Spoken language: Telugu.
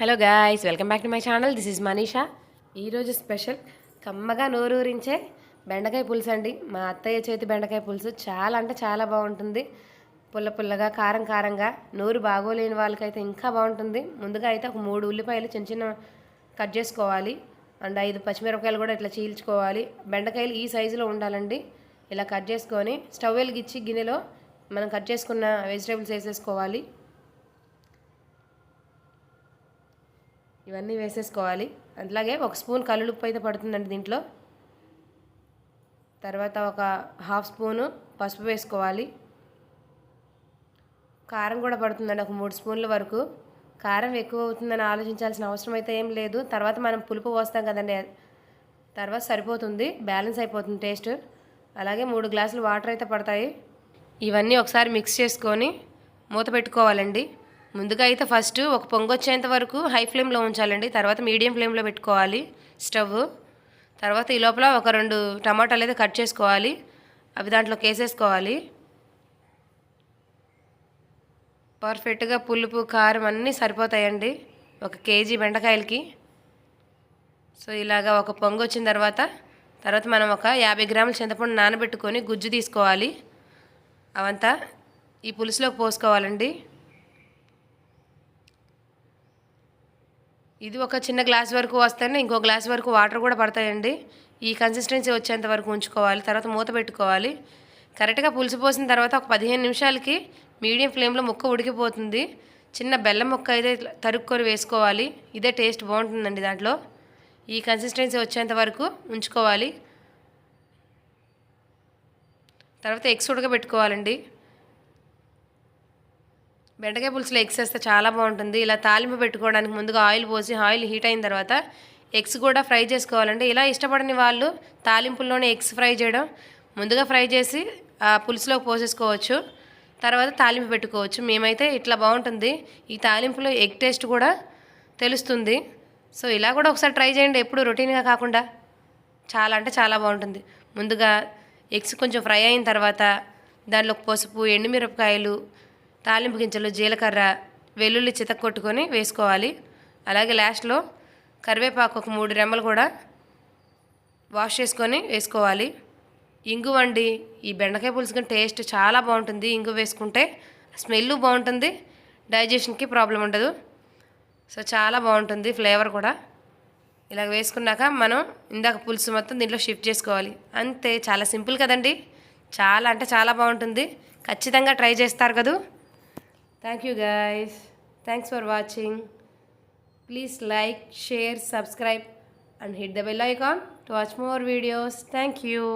Hello guys welcome back to my channel this is Manisha ఈరోజు స్పెషల్ కమ్మగా నోరూరించే బెండకాయ పులుసు అండి. మా అత్తయ్య చేతి బెండకాయ పులుసు చాలా అంటే చాలా బాగుంటుంది. పుల్ల పుల్లగా కారం కారంగా. నోరు బాగోలేని వాళ్ళకైతే ఇంకా బాగుంటుంది. ముందుగా అయితే ఒక మూడు ఉల్లిపాయలు చిన్న చిన్న కట్ చేసుకోవాలి. అండ్ ఐదు పచ్చిమిరపకాయలు కూడా ఇట్లా చీల్చుకోవాలి. బెండకాయలు ఈ సైజులో ఉండాలండి. ఇలా కట్ చేసుకొని స్టవ్ వెలిగించి గిన్నెలో మనం కట్ చేసుకున్న వెజిటేబుల్స్ వేసేసుకోవాలి. ఇవన్నీ వేసేసుకోవాలి. అట్లాగే ఒక స్పూన్ కల్లుప్పు అయితే పడుతుందండి దీంట్లో. తర్వాత ఒక హాఫ్ స్పూను పసుపు వేసుకోవాలి. కారం కూడా పడుతుందండి ఒక మూడు స్పూన్ల వరకు. కారం ఎక్కువ అవుతుందని ఆలోచించాల్సిన అవసరం అయితే ఏం లేదు. తర్వాత మనం పులుపు పోస్తాం కదండి. తర్వాత సరిపోతుంది. బ్యాలెన్స్ అయిపోతుంది టేస్ట్. అలాగే మూడు గ్లాసులు వాటర్ అయితే పడతాయి. ఇవన్నీ ఒకసారి మిక్స్ చేసుకొని మూత పెట్టుకోవాలండి. ముందుగా అయితే ఫస్ట్ ఒక పొంగు వచ్చేంత వరకు హై ఫ్లేమ్లో ఉంచాలండి. తర్వాత మీడియం ఫ్లేమ్లో పెట్టుకోవాలి. స్టవ్ తర్వాత ఈ లోపల ఒక రెండు టమాటాలు అయితే కట్ చేసుకోవాలి. అవి దాంట్లోకి వేసేసుకోవాలి పర్ఫెక్ట్గా పులుపు కారం అన్నీ సరిపోతాయండి. ఒక కేజీ బెండకాయలకి. సో ఇలాగా ఒక పొంగు వచ్చిన తర్వాత తర్వాత మనం ఒక యాభై గ్రాముల చింతపండు నానబెట్టుకొని గుజ్జు తీసుకోవాలి. అవంతా ఈ పులుసులోకి పోసుకోవాలండి. ఇది ఒక చిన్న గ్లాస్ వరకు వస్తేనే ఇంకో గ్లాస్ వరకు వాటర్ కూడా పడతాయండి. ఈ కన్సిస్టెన్సీ వచ్చేంత వరకు ఉంచుకోవాలి. తర్వాత మూత పెట్టుకోవాలి. కరెక్ట్గా పులుసు పోసిన తర్వాత ఒక పదిహేను నిమిషాలకి మీడియం ఫ్లేమ్లో ముక్క ఉడికిపోతుంది. చిన్న బెల్లం ముక్క అయితే తరుక్కొని వేసుకోవాలి. ఇదే టేస్ట్ బాగుంటుందండి దాంట్లో. ఈ కన్సిస్టెన్సీ వచ్చేంత వరకు ఉంచుకోవాలి. తర్వాత ఎగ్స్ ఉడకబెట్టుకోవాలండి. బెండకాయ పులుసులో ఎగ్స్ వేస్తే చాలా బాగుంటుంది. ఇలా తాలింపు పెట్టుకోవడానికి ముందుగా ఆయిల్ పోసి ఆయిల్ హీట్ అయిన తర్వాత ఎగ్స్ కూడా ఫ్రై చేసుకోవాలండి. ఇలా ఇష్టపడని వాళ్ళు తాలింపుల్లోనే ఎగ్స్ ఫ్రై చేయడం ముందుగా ఫ్రై చేసి ఆ పులుసులో పోసేసుకోవచ్చు. తర్వాత తాలింపు పెట్టుకోవచ్చు. మేమైతే ఇట్లా బాగుంటుంది. ఈ తాలింపులో ఎగ్ టేస్ట్ కూడా తెలుస్తుంది. సో ఇలా కూడా ఒకసారి ట్రై చేయండి. ఎప్పుడు రొటీన్గా కాకుండా చాలా అంటే చాలా బాగుంటుంది. ముందుగా ఎగ్స్ కొంచెం ఫ్రై అయిన తర్వాత దాంట్లో పసుపు ఎండుమిరపకాయలు తాలింపు గింజలు జీలకర్ర వెల్లుల్లి చితక్కొట్టుకొని వేసుకోవాలి. అలాగే లాస్ట్లో కరివేపాకు ఒక మూడు రెమ్మలు కూడా వాష్ చేసుకొని వేసుకోవాలి. ఇంగు వండి ఈ బెండకాయ పులుసుకుని టేస్ట్ చాలా బాగుంటుంది. ఇంగు వేసుకుంటే స్మెల్ బాగుంటుంది డైజెషన్కి ప్రాబ్లం ఉండదు. సో చాలా బాగుంటుంది ఫ్లేవర్ కూడా. ఇలా వేసుకున్నాక మనం ఇందాక పులుసు మొత్తం దీంట్లో షిఫ్ట్ చేసుకోవాలి. అంతే చాలా సింపుల్ కదండి. చాలా అంటే చాలా బాగుంటుంది. ఖచ్చితంగా ట్రై చేస్తారు కదూ. Thank you guys. Thanks for watching. Please like, share, subscribe and hit the bell icon to watch more videos. Thank you.